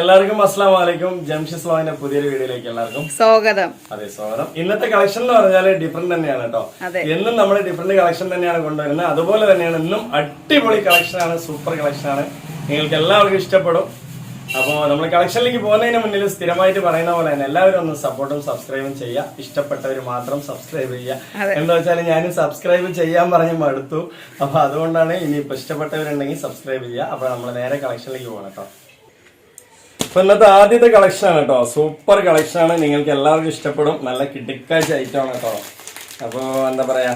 എല്ലാവർക്കും അസ്സാം വലൈക്കും ജംഷി ലോവിന്റെ പുതിയൊരു വീഡിയോയിലേക്ക് എല്ലാവർക്കും സ്വാഗതം. അതെ സ്വാഗതം. ഇന്നത്തെ കളക്ഷൻ എന്ന് പറഞ്ഞാൽ ഡിഫറെന്റ് തന്നെയാണ് കേട്ടോ. എന്നും നമ്മൾ ഡിഫറെന്റ് കളക്ഷൻ തന്നെയാണ് കൊണ്ടുവരുന്നത്. അതുപോലെ തന്നെയാണ് ഇന്നും അടിപൊളി കളക്ഷനാണ് ആണ് സൂപ്പർ കളക്ഷനാണ് ആണ്. നിങ്ങൾക്ക് എല്ലാവർക്കും ഇഷ്ടപ്പെടും. അപ്പോൾ നമ്മൾ കളക്ഷനിലേക്ക് പോകുന്നതിന് മുന്നിൽ സ്ഥിരമായിട്ട് പറയുന്ന പോലെ തന്നെ എല്ലാവരും ഒന്ന് സപ്പോർട്ടും സബ്സ്ക്രൈബും ചെയ്യുക. ഇഷ്ടപ്പെട്ടവർ മാത്രം സബ്സ്ക്രൈബ് ചെയ്യുക. എന്താ വെച്ചാൽ ഞാനും സബ്സ്ക്രൈബ് ചെയ്യാൻ പറഞ്ഞു മടുത്തു. അപ്പൊ അതുകൊണ്ടാണ് ഇനി ഇഷ്ടപ്പെട്ടവരുണ്ടെങ്കിൽ സബ്സ്ക്രൈബ് ചെയ്യുക. അപ്പൊ നമ്മൾ നേരെ കളക്ഷനിലേക്ക് പോകണം കേട്ടോ. അപ്പൊ ഇന്നത്തെ ആദ്യത്തെ കളക്ഷൻ ആണ് കേട്ടോ. സൂപ്പർ കളക്ഷൻ ആണ്. നിങ്ങൾക്ക് എല്ലാവർക്കും ഇഷ്ടപ്പെടും. നല്ല കിടുക്കാച്ച ഐറ്റം ആണ് കേട്ടോ. അപ്പോൾ എന്താ പറയാ?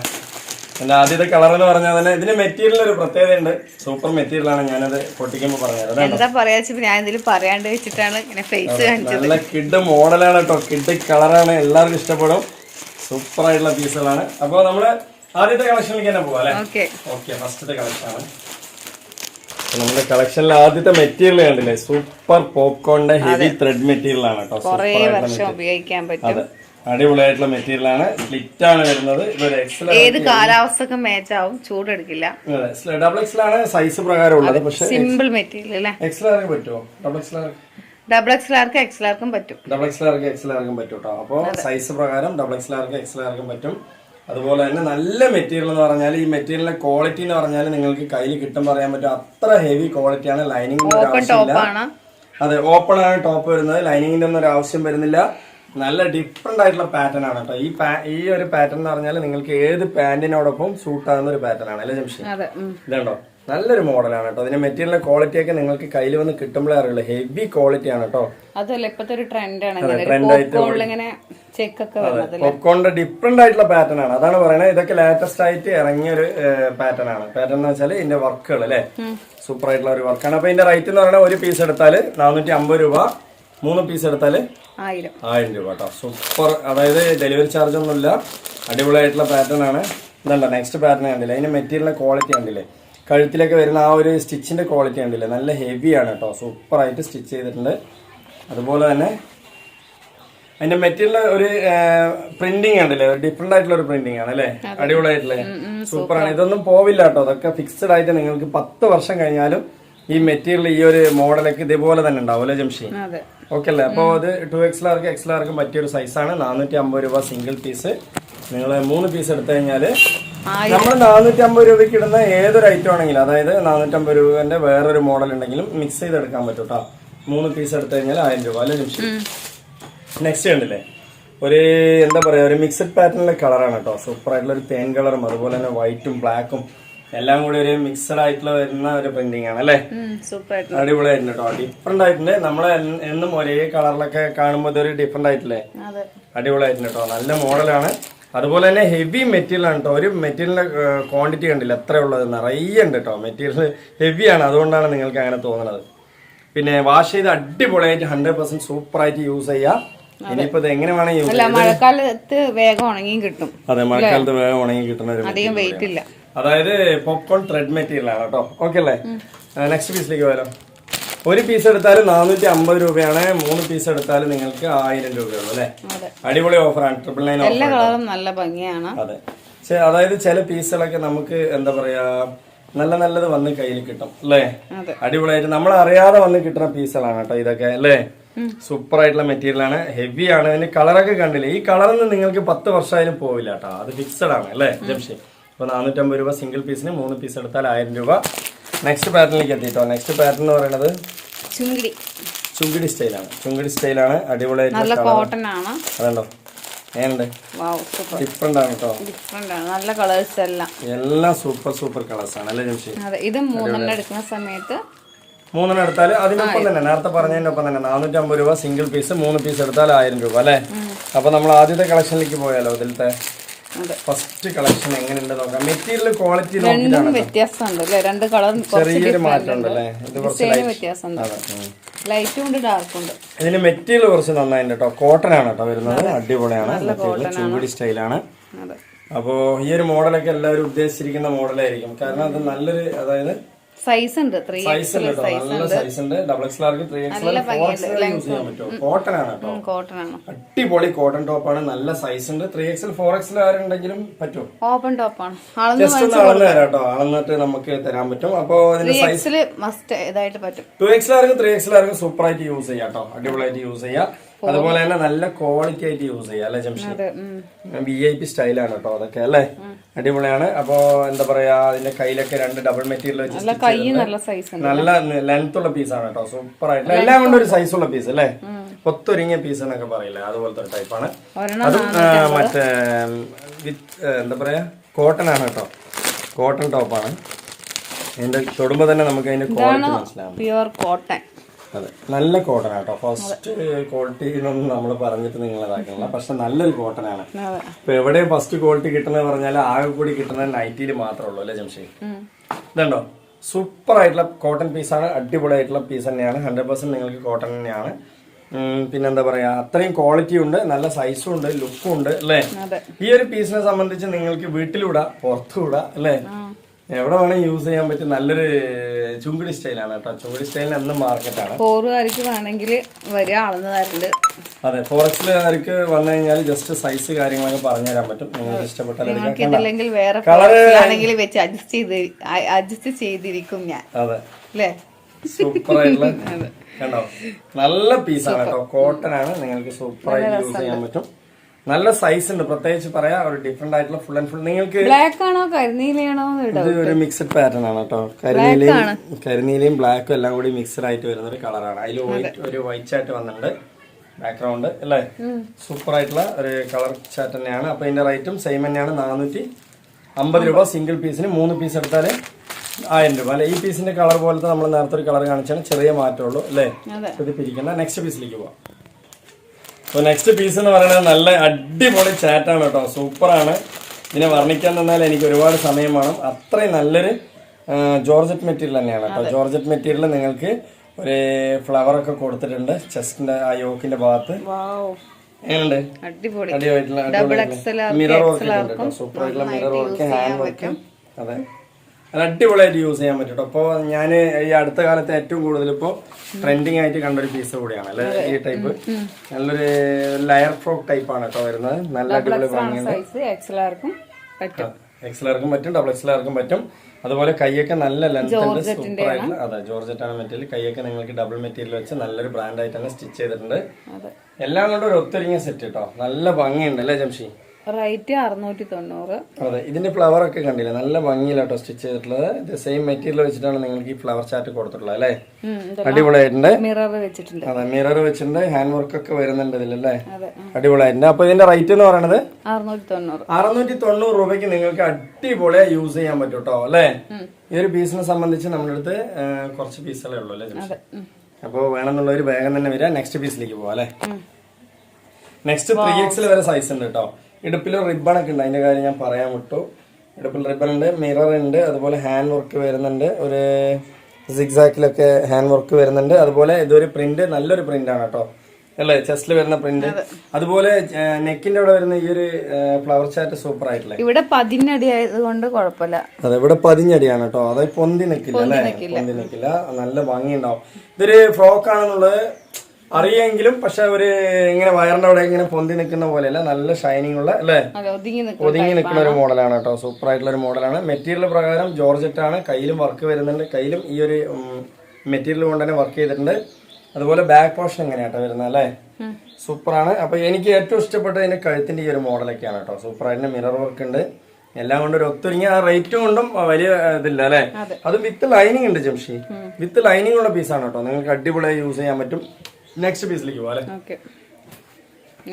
എന്റെ ആദ്യത്തെ കളർ എന്ന് പറഞ്ഞാൽ തന്നെ ഇതിന് മെറ്റീരിയൽ ഒരു പ്രത്യേകത ഉണ്ട് സൂപ്പർ മെറ്റീരിയൽ ആണ്. ഞാനത് പൊട്ടിക്കുമ്പോൾ പറഞ്ഞത് എന്താ പറയാ? ഞാൻ ഇതിൽ പറയാണ്ട് വെച്ചിട്ടാണ് ഇങ്ങനെ ഫേസ് കാണിച്ചത്. നല്ല കിഡ് മോഡലാണ് കേട്ടോ. കിഡ് കളറാണ് എല്ലാവർക്കും ഇഷ്ടപ്പെടും. സൂപ്പർ ആയിട്ടുള്ള പീസുകളാണ് അപ്പോൾ നമ്മൾ ആദ്യത്തെ കളക്ഷനിലേക്ക് തന്നെ പോകാം അല്ലേ? ഓക്കെ ഓക്കെ ഫസ്റ്റത്തെ കളക്ഷൻ ആണ്. അപ്പൊ നമ്മുടെ കളക്ഷനിലെ ആദ്യത്തെ മെറ്റീരിയൽ കണ്ടില്ലേ? സൂപ്പർ പോപ്കോണിന്റെ ഹെവി ത്രെഡ് മെറ്റീരിയൽ ആണ് കേട്ടോ. ഉപയോഗിക്കാൻ പറ്റും. അടിപൊളിയായിട്ടുള്ള മെറ്റീരിയൽ ആണ്. സ്ലിറ്റ് ആണ് വരുന്നത്. ഏത് കാലാവസ്ഥക്കും മാച്ച് ആവും? ചൂടെടുക്കില്ല. ഡബിൾ എക്സൽ ആണ് സൈസ് പ്രകാരം ഉള്ളത് പക്ഷെ സിമ്പിൾ മെറ്റീരിയൽ അല്ലേ? എക്സൽ ആർക്ക് പറ്റുമോ double XL double X Lark X ലാർക്കും പറ്റും. ഡബിൾ എക്സ് ലാർക്ക് എക്സ് ലാർക്കും പറ്റും കേട്ടോ. അപ്പോൾ സൈസ് പ്രകാരം ഡബിൾ എക്സ് ലാർക്ക് എക്സ് ലാർക്കും പറ്റും. അതുപോലെ തന്നെ നല്ല മെറ്റീരിയൽ എന്ന് പറഞ്ഞാൽ ഈ മെറ്റീരിയലിന്റെ ക്വാളിറ്റി എന്ന് പറഞ്ഞാൽ നിങ്ങൾക്ക് കയ്യിൽ കിട്ടും പറയാൻ പറ്റും. അത്ര ഹെവി ക്വാളിറ്റിയാണ് ലൈനിങ്ങിന്റെ ആവശ്യമില്ല അതെ ഓപ്പൺ ആണ് ടോപ്പ് വരുന്നത്. ലൈനിങ്ങിന്റെ ഒന്നും ഒരു ആവശ്യം വരുന്നില്ല. നല്ല ഡിഫറെന്റ് ആയിട്ടുള്ള പാറ്റേൺ ആണ് കേട്ടോ. ഈ ഈ ഒരു പാറ്റേൺ എന്ന് പറഞ്ഞാൽ നിങ്ങൾക്ക് ഏത് പാന്റിനോടൊപ്പം സൂട്ട് ആകുന്ന ഒരു പാറ്റേൺ ആണ്. അല്ലേ ജംഷി. ഇതുണ്ടോ? നല്ലൊരു മോഡലാണ് കേട്ടോ. അതിന്റെ മെറ്റീരിയലിന്റെ ക്വാളിറ്റി ഒക്കെ നിങ്ങൾക്ക് കയ്യിൽ വന്ന് കിട്ടുമ്പോഴേ അറിയുള്ളൂ. ഹെവി ക്വാളിറ്റി ആണ് കേട്ടോ. അതല്ല ഒരു ട്രെൻഡാണ് പോപ്കോണിന്റെ ഡിഫറെന്റ് ആയിട്ടുള്ള പാറ്റേൺ ആണ്. അതാണ് പറയുന്നത് ഇതൊക്കെ ലേറ്റസ്റ്റ് ആയിട്ട് ഇറങ്ങിയ ഒരു പാറ്റേൺ ആണ്. പാറ്റേൺ എന്ന് വെച്ചാൽ ഇതിന്റെ വർക്കുകൾ അല്ലെ? സൂപ്പർ ആയിട്ടുള്ള ഒരു വർക്കാണ് അപ്പൊ ഇതിന്റെ റേറ്റ് എന്ന് പറയുന്നത് ഒരു പീസ് എടുത്താൽ നാനൂറ്റി അമ്പത് രൂപ. മൂന്ന് പീസ് എടുത്താൽ ആയിരം. ആയിരം രൂപ കേട്ടോ. സൂപ്പർ അതായത് ഡെലിവറി ചാർജ് ഒന്നുമില്ല. അടിപൊളിയായിട്ടുള്ള പാറ്റേൺ ആണ്. ഇതല്ല നെക്സ്റ്റ് പാറ്റേൺ കണ്ടില്ലേ? അതിന്റെ മെറ്റീരിയലിന്റെ ക്വാളിറ്റി കണ്ടില്ലേ? കഴുത്തിലേക്ക് വരുന്ന ആ ഒരു സ്റ്റിച്ചിന്റെ ക്വാളിറ്റി കണ്ടില്ലേ? നല്ല ഹെവിയാണ് കേട്ടോ സൂപ്പറായിട്ട് സ്റ്റിച്ച് ചെയ്തിട്ടുണ്ട്. അതുപോലെ തന്നെ അതിന്റെ മെറ്റീരിയൽ ഒരു പ്രിന്റിങ് ഉണ്ടല്ലേ ഡിഫറെന്റ് ആയിട്ടുള്ള ഒരു പ്രിന്റിംഗ് ആണ് അല്ലേ? അടിപൊളിയായിട്ടില്ലേ? സൂപ്പറാണ് ആണ്. ഇതൊന്നും പോവില്ല കേട്ടോ അതൊക്കെ ഫിക്സഡ് ആയിട്ട് നിങ്ങൾക്ക് പത്ത് വർഷം കഴിഞ്ഞാലും ഈ മെറ്റീരിയൽ ഈ ഒരു മോഡലൊക്കെ ഇതേപോലെ തന്നെ ഉണ്ടാവും അല്ലേ ജംഷി? ഓക്കെ അല്ലേ? അപ്പോൾ അത് ടു എക്സ് ലാർക്ക് എക്സ്ലാർക്ക് പറ്റിയ ഒരു സൈസാണ് നാനൂറ്റി അമ്പത് രൂപ സിംഗിൾ പീസ് നിങ്ങൾ മൂന്ന് പീസ് എടുത്തു കഴിഞ്ഞാൽ നമ്മൾ നാനൂറ്റി അമ്പത് രൂപയ്ക്ക് ഇടുന്ന ഏതൊരു ഐറ്റം ആണെങ്കിലും അതായത് നാനൂറ്റമ്പത് രൂപന്റെ വേറൊരു മോഡൽ ഉണ്ടെങ്കിലും മിക്സ് ചെയ്തെടുക്കാൻ പറ്റും കേട്ടോ മൂന്ന് പീസ് എടുത്തു കഴിഞ്ഞാൽ ആയിരം രൂപ അല്ലെ നിമിഷം? നെക്സ്റ്റ് കണ്ടില്ലേ? ഒരു എന്താ പറയാ ഒരു മിക്സഡ് പാറ്റേണിലെ കളറാണ് കേട്ടോ സൂപ്പർ ആയിട്ടുള്ള ഒരു തേൻ കളറും അതുപോലെ തന്നെ വൈറ്റും ബ്ലാക്കും എല്ലാം കൂടി ഒരു മിക്സഡ് ആയിട്ടുള്ള വരുന്ന ഒരു പ്രിന്റിംഗ് ആണ് അല്ലേ? അടിപൊളിയായിട്ടുണ്ട് കേട്ടോ ഡിഫറെന്റ് ആയിട്ടുണ്ട്. നമ്മളെ എന്നും ഒരേ കളറിലൊക്കെ കാണുമ്പോൾ ഇതൊരു ഡിഫറെന്റ് ആയിട്ടില്ലേ? അടിപൊളിയായിട്ടുണ്ട് കേട്ടോ നല്ല മോഡലാണ് അതുപോലെ തന്നെ ഹെവി മെറ്റീരിയൽ ആണ് കേട്ടോ ഒരു മെറ്റീരിയലിന്റെ ക്വാണ്ടിറ്റി കണ്ടില്ല? എത്ര ഉള്ളത്. നിറയെ ഉണ്ട് കേട്ടോ മെറ്റീരിയൽ ഹെവിയാണ് അതുകൊണ്ടാണ് നിങ്ങൾക്ക് അങ്ങനെ തോന്നുന്നത് പിന്നെ വാഷ് ചെയ്ത് അടിപൊളിയായിട്ട് ഹൺഡ്രഡ് പെർസെന്റ് സൂപ്പറായിട്ട് യൂസ് ചെയ്യാം. ഇനിയിപ്പോ എങ്ങനെ വേണമെങ്കിൽ മഴക്കാലത്ത് വേഗം ഉണങ്ങിയും കിട്ടും. അതെ മഴക്കാലത്ത് വേഗം ഉണങ്ങി കിട്ടുന്ന ഒരു അധികം വെയിറ്റ് ഇല്ല. അതായത് പോപ്കോൺ ത്രെഡ് മെറ്റീരിയൽ ആണ് കേട്ടോ ഓക്കെ അല്ലേ? നെക്സ്റ്റ് പീസിലേക്ക് പോയാലോ. ഒരു പീസ് എടുത്താൽ നാനൂറ്റി അമ്പത് രൂപയാണ്. മൂന്ന് പീസ് എടുത്താൽ നിങ്ങൾക്ക് ആയിരം രൂപയുള്ളൂ അല്ലെ? അടിപൊളി ഓഫറാണ് ട്രിപ്പിൾ നയൻ എല്ലാ കളറും നല്ല ഭംഗിയാണ്. അതെ. അതായത് ചില പീസുകളൊക്കെ നമുക്ക് എന്താ പറയാ നല്ല നല്ലത് വന്ന് കയ്യിൽ കിട്ടും അല്ലേ? അടിപൊളിയായിട്ട് നമ്മൾ അറിയാതെ വന്ന് കിട്ടുന്ന പീസുകളാണ് കേട്ടോ ഇതൊക്കെ അല്ലേ? സൂപ്പർ ആയിട്ടുള്ള മെറ്റീരിയൽ ആണ്. ഹെവി ആണ്. അതിന്റെ കളറൊക്കെ കണ്ടില്ലേ? ഈ കളറൊന്നും നിങ്ങൾക്ക് പത്ത് വർഷമായാലും പോവില്ല കേട്ടോ. അത് ഫിക്സഡ് ആണ് അല്ലേ? ജംഷി. അപ്പൊ നാനൂറ്റമ്പത് രൂപ സിംഗിൾ പീസിന് മൂന്ന് പീസ് എടുത്താൽ ആയിരം രൂപ. നെക്സ്റ്റ് പാറ്റേണിലേക്ക് എത്തിട്ടോ നെക്സ്റ്റ് പാറ്റേൺ എന്ന് പറയുന്നത് ചുങ്കിടി. ചുങ്കിടി സ്റ്റൈലാണ് ചുങ്കിടി സ്റ്റൈലാണ് അടിപൊളിയായിട്ട് നല്ല കോട്ടൺ ആണ്. അതുണ്ടോ ഏനുണ്ട് വാവ് സൂപ്പർ ഡിഫറെന്റ് ആണ് കേട്ടോ ഡിഫറെന്റ് ആണ്. നല്ല കളേഴ്സ് എല്ലാം. എല്ലാം സൂപ്പർ സൂപ്പർ കളേഴ്സ് ആണ്. അല്ലേ ജംഷി? അതെ ഇത് മൂന്നെണ്ണം എടുക്കുന്ന സമയത്ത് മൂന്നെണ്ണം എടുത്താൽ അതിനൊപ്പം തന്നെ. നേരത്തെ പറഞ്ഞതിനൊപ്പം തന്നെ. നാനൂറ്റി അമ്പത് രൂപ സിംഗിൾ പീസ് മൂന്ന് പീസ് എടുത്താൽ ആയിരം രൂപ അല്ലേ? അപ്പൊ നമ്മൾ ആദ്യത്തെ കളക്ഷനിലേക്ക് പോയാലോ ഇതിലത്തെ? ഫസ്റ്റ് കളക്ഷൻ എങ്ങനെയുണ്ട് നോക്കാം. മെറ്റീരിയൽ ക്വാളിറ്റി രണ്ടും വ്യത്യാസമുണ്ട് അല്ലേ രണ്ട് കളർ ചെറിയൊരു മാറ്റമുണ്ട് അല്ലേ ഇത് വ്യത്യാസമുണ്ട്. ലൈറ്റും ഉണ്ട് ഡാർക്കും ഉണ്ട്. ഇതിന് മെറ്റീരിയൽ കുറച്ച് നന്നായിട്ട് കേട്ടോ കോട്ടൺ ആണ് കേട്ടോ വരുന്നത്. അടിപൊളിയാണ്. ചൂടി സ്റ്റൈലാണ് അപ്പോൾ ഈ ഒരു മോഡലൊക്കെ എല്ലാവരും ഉദ്ദേശിച്ചിരിക്കുന്ന മോഡലായിരിക്കും കാരണം അത് നല്ലൊരു അതായത് സൈസ് ഉണ്ട് ത്രീ സൈസ് ഉണ്ട് കേട്ടോ. നല്ല സൈസ് ഉണ്ട് double X large three X use ചെയ്യാൻ പറ്റും. കോട്ടൺ ആണ് കേട്ടോ. കോട്ടൺ ആണ്. അടിപൊളി കോട്ടൺ ടോപ്പ് ആണ്. നല്ല സൈസ് ഉണ്ട് ത്രീ എക്സ് ഫോർ എക്സ് ആരുണ്ടെങ്കിലും പറ്റും ഓപ്പൺ ടോപ്പ് ആണ്. ജസ്റ്റ് ഒന്ന് അളന്ന് തരാം കേട്ടോ. അളന്നിട്ട് നമുക്ക് തരാൻ പറ്റും. അപ്പോ ഇതിന്റെ സൈസിൽ മസ്റ്റ് ഇതായിട്ട് പറ്റും. ടു എക്സ് ആർക്കും ത്രീ എക്സ് ആർക്കും സൂപ്പർ ആയിട്ട് യൂസ് ചെയ്യാം കേട്ടോ. അടിപൊളിയായിട്ട് യൂസ് ചെയ്യാം. അതുപോലെ തന്നെ നല്ല ക്വാളിറ്റി ആയിട്ട് യൂസ് ചെയ്യാം അല്ലെ ജംഷി? വി ഐ പി സ്റ്റൈലാണ് കേട്ടോ അതൊക്കെ അല്ലേ? അടിപൊളിയാണ്. അപ്പോ എന്താ പറയാ അതിന്റെ കയ്യിലൊക്കെ രണ്ട് ഡബിൾ മെറ്റീരിയൽ വെച്ച് നല്ല ലെങ്ത് ഉള്ള പീസാണ് കേട്ടോ സൂപ്പർ ആയിട്ട്. എല്ലാം കൊണ്ടും ഒരു സൈസ് ഉള്ള പീസ് അല്ലേ? ഒത്തൊരുങ്ങിയ പീസ് എന്നൊക്കെ പറയില്ലേ അതുപോലത്തെ ഒരു ടൈപ്പാണ് അതും മറ്റേ വിത്ത് എന്താ പറയാ കോട്ടൺ ആണ് കേട്ടോ കോട്ടൺ ടോപ്പാണ് അതിന്റെ തൊടുമ്പോ തന്നെ നമുക്ക് അതിന്റെ ക്വാളിറ്റി മനസ്സിലാവും പ്യുവർ കോട്ടൺ അതെ. നല്ല കോട്ടൺ ആട്ടോ ഫസ്റ്റ് ക്വാളിറ്റി എന്നൊന്നും നമ്മൾ പറഞ്ഞിട്ട് നിങ്ങൾ ഇതാക്കണില്ല പക്ഷെ നല്ലൊരു കോട്ടൺ ആണ് ഇപ്പൊ എവിടെ ഫസ്റ്റ് ക്വാളിറ്റി കിട്ടുന്നത് പറഞ്ഞാൽ ആകെ കൂടി കിട്ടുന്നത് നൈറ്റിയിൽ മാത്രമേ ഉള്ളൂ അല്ലേ ജംഷേ. ഇതുണ്ടോ? സൂപ്പർ ആയിട്ടുള്ള കോട്ടൺ പീസാണ് അടിപൊളിയായിട്ടുള്ള പീസ് തന്നെയാണ്. ഹൺഡ്രഡ് പെർസെന്റ് നിങ്ങൾക്ക് കോട്ടൺ തന്നെയാണ്. പിന്നെന്താ പറയാ അത്രയും ക്വാളിറ്റി ഉണ്ട് നല്ല സൈസും ഉണ്ട് ലുക്കും ഉണ്ട് അല്ലേ? ഈ ഒരു പീസിനെ സംബന്ധിച്ച് നിങ്ങൾക്ക് വീട്ടിലൂടാ പുറത്തുകൂടാ അല്ലേ? എവിടെ വേണേ യൂസ് ചെയ്യാൻ പറ്റിയ നല്ലൊരു ചുങ്കിടി സ്റ്റൈലാണ് കേട്ടോ. ചുങ്കിടി സ്റ്റൈലിന് എന്നും മാർക്കറ്റാണ് ഫോറുകാർക്ക് വേണമെങ്കിൽ വരിക അളന്നതായിട്ടുണ്ട് അതെ ഫോറസ്റ്റിലുകാർക്ക് വന്നു കഴിഞ്ഞാൽ ജസ്റ്റ് സൈസ് കാര്യങ്ങളൊക്കെ പറഞ്ഞു തരാൻ പറ്റും. നിങ്ങൾക്ക് ഇഷ്ടപ്പെട്ടാൽ വേറെ കളർ വെച്ച് അഡ്ജസ്റ്റ് ചെയ്ത് അഡ്ജസ്റ്റ് ചെയ്തിരിക്കും ഞാൻ. അതെ. അല്ലേ? സൂപ്പർ ആയിട്ടുള്ള കണ്ടോ? നല്ല പീസാണ് കേട്ടോ. കോട്ടൺ ആണ്. നിങ്ങൾക്ക് സൂപ്പർ ആയിട്ട് യൂസ് ചെയ്യാൻ പറ്റും. നല്ല സൈസ് ഉണ്ട്. പ്രത്യേകിച്ച് പറയാ ഒരു ഡിഫറെന്റ് ആയിട്ടുള്ള ഫുൾ ആൻഡ് ഫുൾ നിങ്ങൾക്ക് ബ്ലാക്ക് ആണോ കരിനീലയാണോ ഇത് ഒരു മിക്സഡ് പാറ്റേൺ ആണ് കേട്ടോ. കരിനീലയും കരിനീലയും ബ്ലാക്കും എല്ലാം കൂടി മിക്സഡ് ആയിട്ട് വരുന്ന ഒരു കളറാണ് അതിൽ വൈറ്റ് ഒരു വൈറ്റ് ആയിട്ട് വന്നിട്ടുണ്ട്. ബാക്ക്ഗ്രൗണ്ട് അല്ലേ? സൂപ്പർ ആയിട്ടുള്ള ഒരു കളർ ചാറ്റ് തന്നെയാണ്. അപ്പൊ ഇതിന്റെ റേറ്റും സെയിം തന്നെയാണ്. നാനൂറ്റി അമ്പത് രൂപ സിംഗിൾ പീസിന് മൂന്ന് പീസ് എടുത്താൽ ആയിരം രൂപ. അല്ലെ? ഈ പീസിന്റെ കളർ പോലത്തെ നമ്മൾ നേരത്തെ ഒരു കളർ കാണിച്ചാണ് ചെറിയ മാറ്റമുള്ളൂ അല്ലേ? ഇത് പിരിക്കണ്ട. നെക്സ്റ്റ് പീസിലേക്ക് പോവാം. അപ്പോൾ നെക്സ്റ്റ് പീസ് എന്ന് പറയുന്നത് നല്ല അടിപൊളി ചാറ്റാണ് കേട്ടോ. സൂപ്പറാണ്. ഇതിനെ വർണിക്കാൻ തന്നാൽ എനിക്ക് ഒരുപാട് സമയം വേണം. അത്രയും നല്ലൊരു ജോർജറ്റ് മെറ്റീരിയൽ തന്നെയാണ് കേട്ടോ. ജോർജറ്റ് മെറ്റീരിയൽ നിങ്ങൾക്ക് ഒരു ഫ്ലവർ ഒക്കെ കൊടുത്തിട്ടുണ്ട്. ചെസ്റ്റിന്റെ ആ യോക്കിന്റെ ഭാഗത്ത്. അടിപൊളി. അടിപൊളിയായിട്ടുള്ള മിറർ വർക്ക് സൂപ്പർ ആയിട്ടുള്ള മിറർ വർക്ക് ഹാൻഡ് വർക്ക് അതെ. അത് അടിപൊളിയായിട്ട് യൂസ് ചെയ്യാൻ പറ്റും അപ്പോൾ ഞാൻ ഈ അടുത്ത കാലത്ത് ഏറ്റവും കൂടുതൽ ഇപ്പോൾ ട്രെൻഡിങ് ആയിട്ട് കണ്ടൊരു പീസ് കൂടിയാണ് അല്ലെ? ഈ ടൈപ്പ് നല്ലൊരു ലയർ ഫ്രോക്ക് ടൈപ്പ് ആണ് കേട്ടോ വരുന്നത്. നല്ല അടിപൊളി ഭംഗിയുണ്ട്. എക്സലാർക്കും പറ്റും. ഡബിൾ എക്സലാർക്കും പറ്റും അതുപോലെ കൈയൊക്കെ നല്ല ലെങ്ത് സൂപ്പർ ആയിട്ടുള്ള അതെ ജോർജറ്റാണ് മെറ്റീരിയൽ കൈയൊക്കെ നിങ്ങൾക്ക് ഡബിൾ മെറ്റീരിയൽ വെച്ച് നല്ലൊരു ബ്രാൻഡ് ആയിട്ട് തന്നെ സ്റ്റിച്ച് ചെയ്തിട്ടുണ്ട് എല്ലാം കൊണ്ടും ഒരു ഒത്തൊരുങ്ങിയ സെറ്റ് കേട്ടോ നല്ല ഭംഗിയുണ്ട് അല്ലേ ജംഷി? റേറ്റ് അറുന്നൂറ്റി തൊണ്ണൂറ് അതെ ഇതിന്റെ ഫ്ലവർ ഒക്കെ കണ്ടില്ലേ? നല്ല ഭംഗിയിലാട്ടോ സ്റ്റിച്ച് ചെയ്തിട്ടുള്ളത്. ഇത് സെയിം മെറ്റീരിയൽ വെച്ചിട്ടാണ് നിങ്ങൾക്ക് ഈ ഫ്ലവർ ചാറ്റ് കൊടുത്തിട്ടുള്ളത് അല്ലേ? അടിപൊളിയായിട്ടുണ്ട്. മിറർ വെച്ചിട്ടുണ്ട്. അതെ മിറർ വെച്ചിട്ടുണ്ട്. ഹാൻഡ് വർക്ക് ഒക്കെ വരുന്നുണ്ട് ഇതിലല്ലേ? അടിപൊളിയായിട്ടുണ്ട്. അപ്പൊ ഇതിന്റെ റേറ്റ് എന്ന് പറയുന്നത് അറുന്നൂറ്റി തൊണ്ണൂറ് അറുന്നൂറ്റി തൊണ്ണൂറ് രൂപയ്ക്ക് നിങ്ങൾക്ക് അടിപൊളിയായി യൂസ് ചെയ്യാൻ പറ്റും കേട്ടോ അല്ലേ ഈ ഒരു പീസിനെ സംബന്ധിച്ച് നമ്മുടെ അടുത്ത് കുറച്ച് പീസുകളേ ഉള്ളൂ അല്ലേ. അപ്പോൾ വേണമെന്നുള്ളവർ വേഗം തന്നെ വരിക. നെക്സ്റ്റ് പീസിലേക്ക് പോവാം അല്ലേ? നെക്സ്റ്റ് ത്രീ എക്സിൽ വരെ സൈസ് ഉണ്ട് കേട്ടോ. ഇടുപ്പിൽ റിബൺ ഒക്കെ ഉണ്ട്. അതിന്റെ കാര്യം ഞാൻ പറയാൻ വിട്ടു. ഇടുപ്പിൽ റിബൺ ഉണ്ട് മിറർ ഉണ്ട് അതുപോലെ ഹാൻഡ് വർക്ക് വരുന്നുണ്ട്. ഒരു സിക്സാക്കിലൊക്കെ ഹാൻഡ് വർക്ക് വരുന്നുണ്ട്. അതുപോലെ ഇതൊരു പ്രിന്റ് നല്ലൊരു പ്രിന്റാണ് ആണ് കേട്ടോ. അല്ലേ? ചെസ്റ്റിൽ വരുന്ന പ്രിന്റ് അതുപോലെ നെക്കിന്റെ അവിടെ വരുന്ന ഈ ഒരു ഫ്ലവർ ചാറ്റ് സൂപ്പർ ആയിട്ടില്ലേ? ഇവിടെ പതിനടി ആയതുകൊണ്ട് കുഴപ്പമില്ല. അതെ ഇവിടെ പതിഞ്ഞടിയാണ് കേട്ടോ. അതായത് പൊന്തി നിൽക്കില്ല അല്ലേ? പൊന്തി നിൽക്കില്ല നല്ല ഭംഗിയുണ്ടാവും. ഇതൊരു ഫ്രോക്ക് ആണെന്നുള്ളത് അറിയെങ്കിലും പക്ഷെ ഒരു ഇങ്ങനെ വയറിന്റെ അവിടെ ഇങ്ങനെ പൊന്തി നിൽക്കുന്ന പോലെയല്ല നല്ല ഷൈനിങ് ഉള്ള അല്ലേ? ഒതുങ്ങി നിൽക്കുന്ന ഒരു മോഡലാണ് കേട്ടോ. സൂപ്പർ ആയിട്ടുള്ള ഒരു മോഡലാണ്. മെറ്റീരിയൽ പ്രകാരം ജോർജറ്റ് ആണ്. കയ്യിലും വർക്ക് വരുന്നുണ്ട്. കയ്യിലും ഈ ഒരു മെറ്റീരിയൽ കൊണ്ട് തന്നെ വർക്ക് ചെയ്തിട്ടുണ്ട്. അതുപോലെ ബാക്ക് പോർഷൻ എങ്ങനെയാട്ടോ വരുന്നത് അല്ലേ? സൂപ്പറാണ് അപ്പൊ എനിക്ക് ഏറ്റവും ഇഷ്ടപ്പെട്ട ഇതിന്റെ കഴുത്തിന്റെ ഈ ഒരു മോഡലൊക്കെയാണ് കേട്ടോ സൂപ്പർ ആയിട്ട് മിറർ വർക്ക് ഉണ്ട്. എല്ലാം കൊണ്ടും ഒരു ഒത്തൊരുങ്ങിയ ആ റേറ്റ് കൊണ്ടും വലിയ ഇതില്ല അല്ലേ? അത്. വിത്ത് ലൈനിങ് ഉണ്ട് ജംഷി. വിത്ത് ലൈനിങ് ഉള്ള പീസാണ് കേട്ടോ നിങ്ങൾക്ക് അടിപൊളിയായി യൂസ് ചെയ്യാൻ പറ്റും. നെക്സ്റ്റ് പീസിലേക്ക് പോകാം അല്ലേ?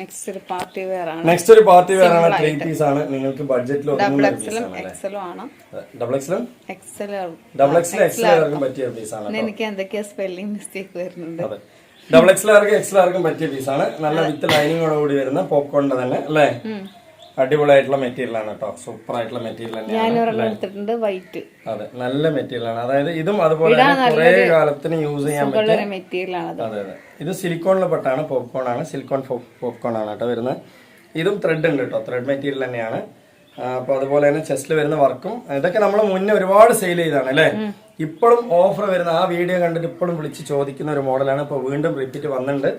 നെക്സ്റ്റ് ഒരു പാർട്ടി വെയർ ആണ്. നെക്സ്റ്റ് ഒരു പാർട്ടി വെയർ ആണ് ത്രീ പീസ് ആണ്. നിങ്ങൾക്ക് ബഡ്ജറ്റിൽ ഡബിൾ എക്സൽ എക്സലും എക്സലും ആണ് ഡബിൾ എക്സലും എക്സൽ ഡബിൾ എക്സൽ എക്സൽ ആർക്കും പറ്റിയ പീസ് എനിക്ക് എന്തൊക്കെയാ സ്പെല്ലിംഗ് മിസ്റ്റേക്ക് വരുന്നുണ്ട്. ഡബിൾ എക്സൽ എക്സൽ പറ്റിയ പീസാണ് നല്ല വിത്ത് ലൈനിങ്ങോട് കൂടി വരുന്ന പോപ്കോണിന്റെ തന്നെ അല്ലേ? അടിപൊളിയായിട്ടുള്ള മെറ്റീരിയൽ ആണ് കേട്ടോ സൂപ്പർ ആയിട്ടുള്ള മെറ്റീരിയൽ തന്നെയാണ് വൈറ്റ് അതെ നല്ല മെറ്റീരിയൽ ആണ് അതായത് ഇതും അതുപോലെ കുറേ കാലത്തിന് യൂസ് ചെയ്യാൻ പറ്റും ഉള്ളൊരു മെറ്റീരിയൽ ആണ് അതെ. അതെ ഇത് സിലിക്കോണിൽ പെട്ടാണ് പോപ്കോൺ ആണ്. സിലിക്കോൺ പോപ്കോൺ ആണ് കേട്ടോ വരുന്നത്. ഇതും ത്രെഡ് ഉണ്ട് കേട്ടോ ത്രെഡ് മെറ്റീരിയൽ തന്നെയാണ്. അപ്പൊ അതുപോലെ തന്നെ ചെസ്റ്റിൽ വരുന്ന വർക്കും ഇതൊക്കെ നമ്മൾ മുന്നേ ഒരുപാട് സെയിൽ ചെയ്താണ് അല്ലേ? ഇപ്പോഴും ഓഫർ വരുന്ന ആ വീഡിയോ കണ്ടിട്ട് ഇപ്പോഴും വിളിച്ച് ചോദിക്കുന്ന ഒരു മോഡലാണ് ഇപ്പൊ വീണ്ടും റിപ്പീറ്റ് വന്നിട്ടുണ്ട്.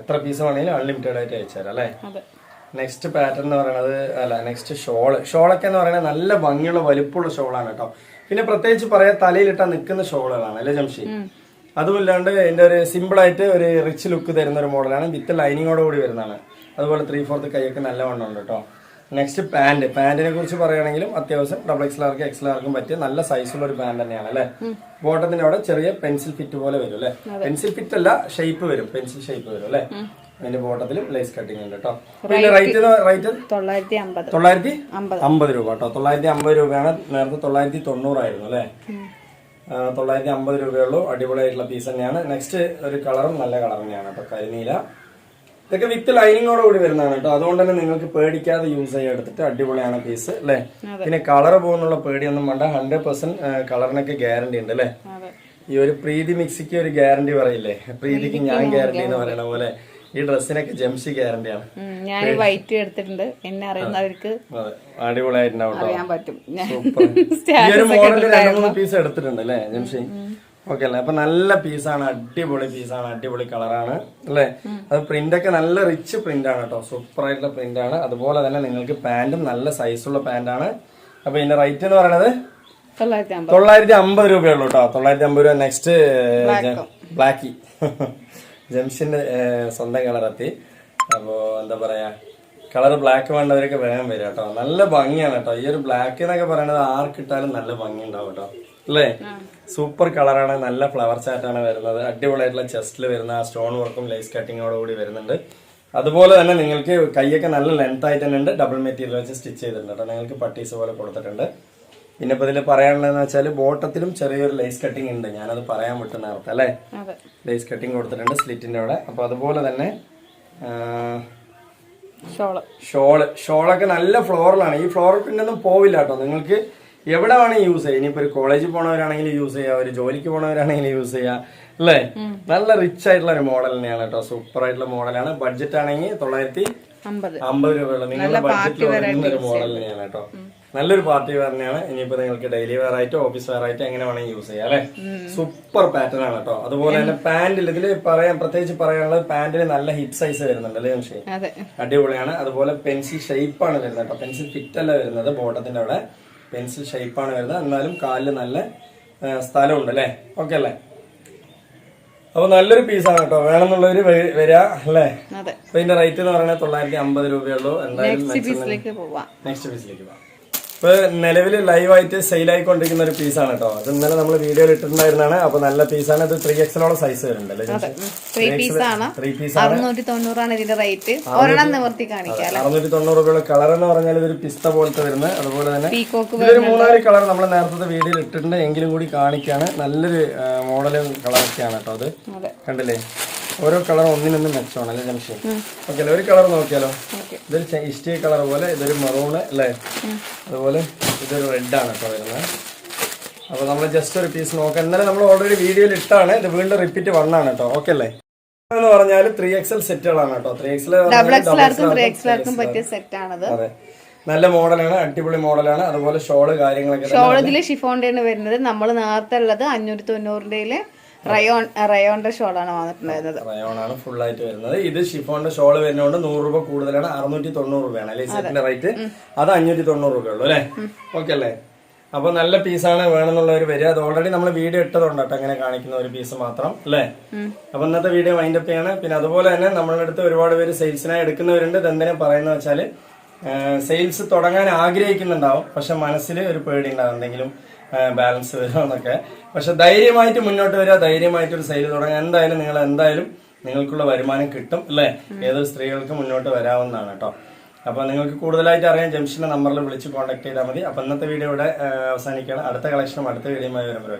എത്ര പീസ് വേണമെങ്കിലും അൺലിമിറ്റഡ് ആയിട്ട് അയച്ചുതരാം അല്ലേ? നെക്സ്റ്റ് പാറ്റേൺ എന്ന് പറയുന്നത് അല്ല നെക്സ്റ്റ് ഷോൾ ഷോളൊക്കെ എന്ന് പറയുന്നത് നല്ല ഭംഗിയുള്ള വലിപ്പമുള്ള ഷോളാണ് കേട്ടോ. പിന്നെ പ്രത്യേകിച്ച് പറയാ തലയിലിട്ടാ നിൽക്കുന്ന ഷോളുകളാണ് അല്ലേ ജംഷി? അതുമില്ലാണ്ട് എന്റെ ഒരു സിമ്പിൾ ആയിട്ട് ഒരു റിച്ച് ലുക്ക് തരുന്ന ഒരു മോഡലാണ് വിത്ത് ലൈനിങ്ങോട് കൂടി വരുന്നതാണ്. അതുപോലെ ത്രീ ഫോർത്ത് കൈയൊക്കെ നല്ല വണ്ണം ഉണ്ട് കേട്ടോ. നെക്സ്റ്റ് പാന്റ് പാന്റിനെ കുറിച്ച് പറയുകയാണെങ്കിലും അത്യാവശ്യം ഡബിൾ എക്സ് ആർക്കും എക്സ് ആർക്കും പറ്റിയ നല്ല സൈസുള്ള ഒരു പാന്റ് തന്നെയാണ് അല്ലെ? ബോട്ടത്തിന്റെ അവിടെ ചെറിയ പെൻസിൽ ഫിറ്റ് പോലെ വരും അല്ലെ? പെൻസിൽ ഫിറ്റ് അല്ല ഷേപ്പ് വരും. പെൻസിൽ ഷേപ്പ് വരും അല്ലെ? അതിന്റെ ബോട്ടത്തിലും ലൈസ് കട്ടിങ് ഉണ്ട് കേട്ടോ പിന്നെ റേറ്റ് റേറ്റ് തൊള്ളായിരത്തി അമ്പത് തൊള്ളായിരത്തി അമ്പത്. അമ്പത് രൂപ കേട്ടോ തൊള്ളായിരത്തി അമ്പത് രൂപയാണ് നേരത്തെ തൊള്ളായിരത്തി തൊണ്ണൂറായിരുന്നു അല്ലെ? തൊള്ളായിരത്തി അമ്പത് രൂപയുള്ളൂ അടിപൊളിയായിട്ടുള്ള പീസ് തന്നെയാണ്. നെക്സ്റ്റ് ഒരു കളറും നല്ല കളർ തന്നെയാണ് കേട്ടോ കരിനീല. ഇതൊക്കെ വിത്ത് ലൈനിങ്ങോട് കൂടി വരുന്നതാണ് കേട്ടോ. അതുകൊണ്ട് തന്നെ നിങ്ങൾക്ക് പേടിക്കാതെ യൂസ് ചെയ്യാൻ എടുത്തിട്ട് അടിപൊളിയാണ് പീസ് അല്ലേ? പിന്നെ കളർ പോകുന്നുള്ള പേടിയൊന്നും വേണ്ട. ഹൺഡ്രഡ് പെർസെന്റ് കളറിനൊക്കെ ഗ്യാരണ്ടി ഉണ്ട് അല്ലേ? ഈ ഒരു പ്രീതി മിക്സിക്ക് ഒരു ഗ്യാരണ്ടി പറയില്ലേ? പ്രീതിക്ക് ഞാൻ ഗ്യാരണ്ടി എന്ന് പറയുന്ന പോലെ ഈ ഡ്രസ്സിനൊക്കെ ജംസി ഗ്യാരണ്ടിയാണ്. ഞാൻ വൈറ്റ് എടുത്തിട്ടുണ്ട്. എന്നെ അറിയുന്നവർക്ക് അടിപൊളിയായിട്ടുണ്ടാവും സൂപ്പർ. ഈ ഒരു മോഡലിൽ രണ്ട് മൂന്ന് പീസ് എടുത്തിട്ടുണ്ട് അല്ലേ ജംഷി? ഓക്കെ അല്ലേ? അപ്പൊ നല്ല പീസാണ് അടിപൊളി പീസാണ് അടിപൊളി കളറാണ് അല്ലേ? അത് പ്രിന്റ് ഒക്കെ നല്ല റിച്ച് പ്രിന്റ് ആണ് കേട്ടോ സൂപ്പർ ആയിട്ടുള്ള പ്രിന്റ് ആണ് അതുപോലെ തന്നെ നിങ്ങൾക്ക് പാന്റും നല്ല സൈസുള്ള പാന്റ് ആണ് അപ്പൊ ഇതിന്റെ റേറ്റ് എന്ന് പറയുന്നത് തൊള്ളായിരത്തി അമ്പത് രൂപയുള്ളൂ കേട്ടോ തൊള്ളായിരത്തി അമ്പത് രൂപ നെക്സ്റ്റ് ബ്ലാക്കി ജംഷന്റെ സ്വന്തം കളർ എത്തി. അപ്പോ എന്താ പറയാ? കളർ ബ്ലാക്ക് വേണ്ടവരൊക്കെ വേഗം വരും കേട്ടോ നല്ല ഭംഗിയാണ് കേട്ടോ ഈ ഒരു ബ്ലാക്ക് എന്നൊക്കെ പറയുന്നത് ആർക്കിട്ടാലും നല്ല ഭംഗി ഉണ്ടാവും കേട്ടോ അല്ലേ സൂപ്പർ കളറാണ് നല്ല ഫ്ലവർ ചാറ്റാണ് വരുന്നത്. അടിപൊളിയായിട്ടുള്ള ചെസ്റ്റിൽ വരുന്ന ആ സ്റ്റോൺ വർക്കും ലേസ് കട്ടിങ്ങോട് കൂടി വരുന്നുണ്ട്. അതുപോലെ തന്നെ നിങ്ങൾക്ക് കൈയൊക്കെ നല്ല ലെങ്ത് ആയിട്ട് തന്നെ ഉണ്ട്. ഡബിൾ മെറ്റീരിയൽ വെച്ച് സ്റ്റിച്ച് ചെയ്തിട്ടുണ്ട് കേട്ടോ നിങ്ങൾക്ക് പട്ടീസ് പോലെ കൊടുത്തിട്ടുണ്ട്. പിന്നെ ഇപ്പൊ ഇതിൽ പറയാനുള്ളതെന്ന് വെച്ചാൽ ബോട്ടത്തിലും ചെറിയൊരു ലേസ് കട്ടിങ് ഉണ്ട്. ഞാനത് പറയാൻ വിട്ടു നേരത്തെ അല്ലേ ലേസ് കട്ടിങ് കൊടുത്തിട്ടുണ്ട് സ്ലിറ്റിന്റെ അവിടെ. അപ്പൊ അതുപോലെ തന്നെ ഷോൾ. ഷോൾ. ഷോളൊക്കെ നല്ല ഫ്ലോറിലാണ് ഈ ഫ്ലോറിൽ പിന്നെ ഒന്നും പോവില്ല കേട്ടോ നിങ്ങൾക്ക് എവിടെ വേണമെങ്കിൽ യൂസ് ചെയ്യാം ഇനിയിപ്പോ ഒരു കോളേജിൽ പോണവരാണെങ്കിൽ യൂസ് ചെയ്യാം ഒരു ജോലിക്ക് പോണവരാണെങ്കിൽ യൂസ് ചെയ്യാം അല്ലേ? നല്ല റിച്ച് ആയിട്ടുള്ള ഒരു മോഡൽ തന്നെയാണ് കേട്ടോ. സൂപ്പർ ആയിട്ടുള്ള മോഡലാണ് ബഡ്ജറ്റ് ആണെങ്കിൽ തൊള്ളായിരത്തി അമ്പത്. രൂപയുള്ള നിങ്ങളുടെ ബഡ്ജറ്റിൽ വരുന്ന ഒരു മോഡൽ തന്നെയാണ് കേട്ടോ. നല്ലൊരു പാർട്ടി വെയർ തന്നെയാണ്. ഇനിയിപ്പോ നിങ്ങൾക്ക് ഡെയിലി വെയർ ആയിട്ട് ഓഫീസ് വെയർ ആയിട്ട് എങ്ങനെ വേണമെങ്കിൽ യൂസ് ചെയ്യാം അല്ലെ? സൂപ്പർ പാറ്റേൺ ആണ് കേട്ടോ. അതുപോലെ തന്നെ പാന്റിൽ ഇതിൽ പറയാൻ പ്രത്യേകിച്ച് പറയാനുള്ളത് പാന്റിൽ നല്ല ഹിപ് സൈസ് വരുന്നുണ്ട് അല്ലേ അടിപൊളിയാണ്. അതുപോലെ പെൻസിൽ ഷേപ്പാണ് വരുന്നത് കേട്ടോ. പെൻസിൽ ഫിറ്റ് അല്ല വരുന്നത്. ബോട്ടത്തിന്റെ അവിടെ. പെൻസിൽ ഷേപ്പാണ് വരുന്നത്. എന്നാലും കാലിൽ നല്ല സ്ഥലമുണ്ട് അല്ലേ ഓക്കെ അല്ലേ? അപ്പൊ നല്ലൊരു പീസാണ് കേട്ടോ. വേണമെന്നുള്ളവര് വരിക അല്ലേ? അപ്പൊ ഇതിന്റെ റേറ്റ് എന്ന് പറയുന്നത് തൊള്ളായിരത്തി അമ്പത് രൂപയുള്ളൂ എന്തായാലും നെക്സ്റ്റ് പീസിലേക്ക് പോവാം. ഇപ്പൊ നിലവിൽ ലൈവായിട്ട് സെയിൽ ആയിക്കൊണ്ടിരിക്കുന്ന ഒരു പീസാണ് കേട്ടോ അത് ഇന്നലെ നമ്മൾ വീഡിയോയിൽ ഇട്ടിട്ടുണ്ടായിരുന്നാണ്. അപ്പൊ നല്ല പീസാണ് ഇത് ത്രീ എക്സലോളം സൈസ് വരുന്നുണ്ട് ത്രീ അറുന്നൂറ്റി തൊണ്ണൂറാണ് ഇതിന്റെ റേറ്റ് ഒരെണ്ണം നിവർത്തി കാണിക്കാം അറുന്നൂറ്റി തൊണ്ണൂറ് രൂപയുള്ള കളർ എന്ന് പറഞ്ഞാൽ ഇതൊരു പിസ്ത പോലത്തെ വരുന്നത് അതുപോലെ തന്നെ ഇതൊരു മൂന്നാൽ കളർ നമ്മൾ നേരത്തെ വീഡിയോയിൽ ഇട്ടിട്ടുണ്ട്. എങ്കിലും കൂടി കാണിക്കാണ്. നല്ലൊരു മോഡലും കളറൊക്കെയാണ് കേട്ടോ അതെ. കണ്ടില്ലേ? ഓരോ കളർ ഒന്നിനൊന്ന് മെച്ചമാണ് അല്ലേ ജംഷൻ ഓക്കെ അല്ലേ? ഒരു കളർ നോക്കിയാലോ? ഇതൊരു ഇസ്റ്റി കളർ പോലെ ഇതൊരു മെറൂണ് അല്ലേ? അതുപോലെ ഇതൊരു റെഡ് ആണ് കേട്ടോ വരുന്നത്. അപ്പോൾ നമ്മൾ ജസ്റ്റ് ഒരു പീസ് നോക്കാം. ഇന്നലെ നമ്മൾ ഓൾറെഡി വീഡിയോയിൽ ഇട്ടാണ്. ഇത് വീണ്ടും റിപ്പീറ്റ് വണ്ണാണ് കേട്ടോ ഓക്കെ അല്ലേ? എന്ന് പറഞ്ഞാൽ ത്രീ എക്സൽ സെറ്റുകളാണ് കേട്ടോ ത്രീ എക്സൽ പറ്റിയ അതെ. നല്ല മോഡലാണ് അടിപൊളി മോഡലാണ് അതുപോലെ ഷോൾ കാര്യങ്ങളൊക്കെ ഷോൾ ഇതിൽ ഷിഫോണിന്റെ ആണ് വരുന്നത്. നമ്മൾ നേരത്തെ ഉള്ളത് അഞ്ഞൂറ്റി തൊണ്ണൂറിന്റെ റയോൺ റയോണിന്റെ ഷോളാണ് വന്നിട്ടുണ്ടായിരുന്നത്. റയോണാണ് ഫുൾ ആയിട്ട് വരുന്നത്. ഇത് ഷിഫോണിന്റെ ഷോൾ വരുന്നതുകൊണ്ട് നൂറ് രൂപ കൂടുതലാണ്. അറുന്നൂറ്റി തൊണ്ണൂറ് രൂപയാണ്. അല്ലെ? സെറ്റിന്റെ റേറ്റ് അത് അഞ്ഞൂറ്റി തൊണ്ണൂറ് രൂപ ഉള്ളു അല്ലേ? ഓക്കെ അല്ലേ? അപ്പൊ നല്ല പീസാണ് വേണമെന്നുള്ളവർ വരിക. അത് ഓൾറെഡി നമ്മൾ വീഡിയോ ഇട്ടതുകൊണ്ട് കേട്ടോ അങ്ങനെ കാണിക്കുന്ന ഒരു പീസ് മാത്രം അല്ലേ? അപ്പൊ ഇന്നത്തെ വീഡിയോ വൈൻഡപ്പ് അപ്പ് ചെയ്യാണ്. പിന്നെ അതുപോലെ തന്നെ നമ്മളുടെ അടുത്ത് ഒരുപാട് പേര് സെയിൽസിനായി എടുക്കുന്നവരുണ്ട്. ഇതെന്തിനാ പറയുന്നത് വെച്ചാൽ സെയിൽസ് തുടങ്ങാൻ ആഗ്രഹിക്കുന്നുണ്ടാവും. പക്ഷെ മനസ്സിൽ ഒരു പേടി ഉണ്ടാവും. എന്തെങ്കിലും ബാലൻസ് വരുമെന്നൊക്കെ. പക്ഷെ ധൈര്യമായിട്ട് മുന്നോട്ട് വരിക ധൈര്യമായിട്ട് ഒരു സെയിൽ തുടങ്ങാൻ എന്തായാലും നിങ്ങൾ എന്തായാലും നിങ്ങൾക്കുള്ള വരുമാനം കിട്ടും അല്ലേ? ഏതൊരു സ്ത്രീകൾക്ക് മുന്നോട്ട് വരാവുന്നതാണ് കേട്ടോ അപ്പൊ നിങ്ങൾക്ക് കൂടുതലായിട്ട് അറിയാൻ ജംഷന്റെ നമ്പറിൽ വിളിച്ച് കോൺടാക്ട് ചെയ്താൽ മതി. അപ്പൊ ഇന്നത്തെ വീഡിയോ ഇവിടെ അവസാനിക്കുകയാണ്. അടുത്ത കളക്ഷനും അടുത്ത വീഡിയോയുമായി വരുമ്പോൾ